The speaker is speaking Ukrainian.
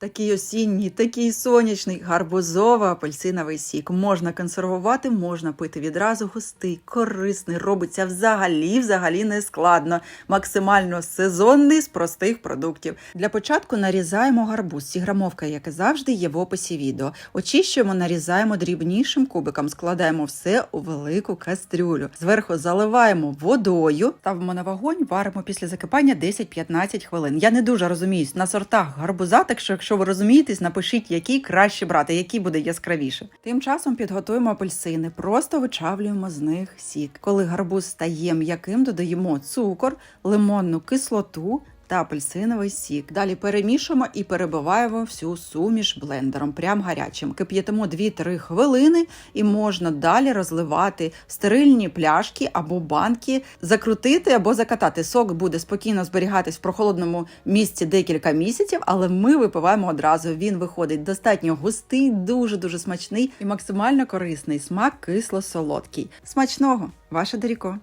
Такий осінній, такий сонячний, гарбузово-апельсиновий сік. Можна консервувати, можна пити відразу густий, корисний, робиться взагалі, взагалі не складно. Максимально сезонний з простих продуктів. Для початку нарізаємо гарбуз. Сіграмовка, як і завжди, є в описі відео. Очищуємо, нарізаємо дрібнішим кубиком, складаємо все у велику кастрюлю. Зверху заливаємо водою, ставимо на вогонь, варимо після закипання 10-15 хвилин. Я не дуже розуміюсь на сортах гарбуза, так що ви розумієтесь, напишіть, який краще брати, який буде яскравіше. Тим часом підготуємо апельсини, просто вичавлюємо з них сік. Коли гарбуз стає м'яким, додаємо цукор, лимонну кислоту. Та апельсиновий сік. Далі перемішуємо і перебиваємо всю суміш блендером, прям гарячим. Кип'ятимо 2-3 хвилини і можна далі розливати стерильні пляшки або банки, закрутити або закатати. Сок буде спокійно зберігатись в прохолодному місці декілька місяців, але ми випиваємо одразу. Він виходить достатньо густий, дуже дуже смачний і максимально корисний. Смак кисло-солодкий. Смачного, ваше Доріко!